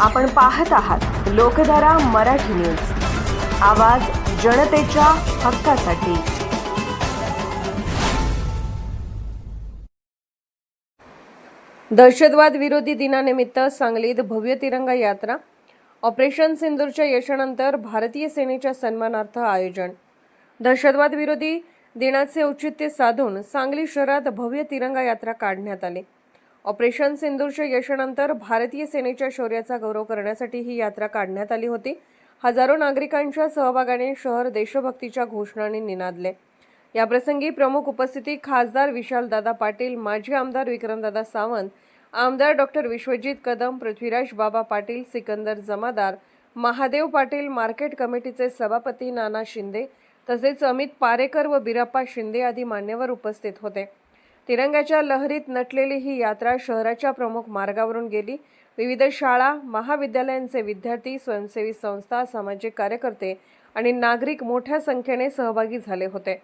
आपण पाहत आहात लोकधारा मराठी न्यूज. आवाज जनतेच्या हक्कासाठी. दहशतवाद विरोधी दिनानिमित्त सांगलीत भव्य तिरंगा यात्रा ऑपरेशन सिंदूरच्या यशानंतर भारतीय सेनेच्या सन्मानार्थ आयोजन. दहशतवाद विरोधी दिनाचे औचित्य साधून सांगली शहरात भव्य तिरंगा यात्रा काढण्यात आली. ऑपरेशन सिंदूरच्या यशानंतर भारतीय सेनेच्या शौर्याचा गौरव करण्यासाठी ही यात्रा काढण्यात आली होती. हजारो नागरिकांच्या सहभागाने शहर देशभक्तीच्या घोषणांनी निनादले. याप्रसंगी प्रमुख उपस्थिती खासदार विशालदादा पाटील माजी आमदार विक्रमदादा सावंत आमदार डॉक्टर विश्वजित कदम पृथ्वीराज बाबा पाटील सिकंदर जमादार महादेव पाटील मार्केट कमिटीचे सभापती नाना शिंदे तसेच अमित पारेकर व बिराप्पा शिंदे आदी मान्यवर उपस्थित होते. तिरंग्याच्या लहरीत नटलेली ही यात्रा शहराच्या प्रमुख मार्गावरून गेली. विविध शाळा महाविद्यालयांचे विद्यार्थी स्वयंसेवी संस्था सामाजिक कार्यकर्ते आणि नागरिक मोठ्या संख्येने सहभागी झाले होते.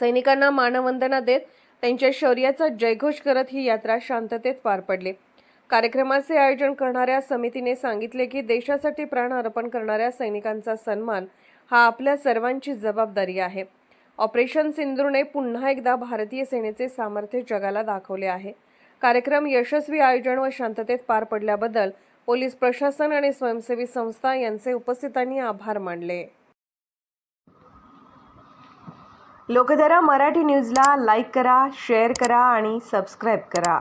सैनिकांना मानवंदना देत त्यांच्या शौर्याचा जयघोष करत ही यात्रा शांततेत पार पडली. कार्यक्रमाचे आयोजन करणाऱ्या समितीने सांगितले की देशासाठी प्राण अर्पण करणाऱ्या सैनिकांचा सन्मान हा आपल्या सर्वांची जबाबदारी आहे. ऑपरेशन सिंधूरने पुन्हा एकदा भारतीय सेनेचे सामर्थ्य जगाला दाखवले आहे. कार्यक्रम यशस्वी आयोजन व शांततेत पार पडल्याबद्दल पोलीस प्रशासन आणि स्वयंसेवी संस्था यांचे उपस्थितांनी आभार मानले. लोकधारा मराठी न्यूजला लाईक करा शेअर करा आणि सबस्क्राईब करा.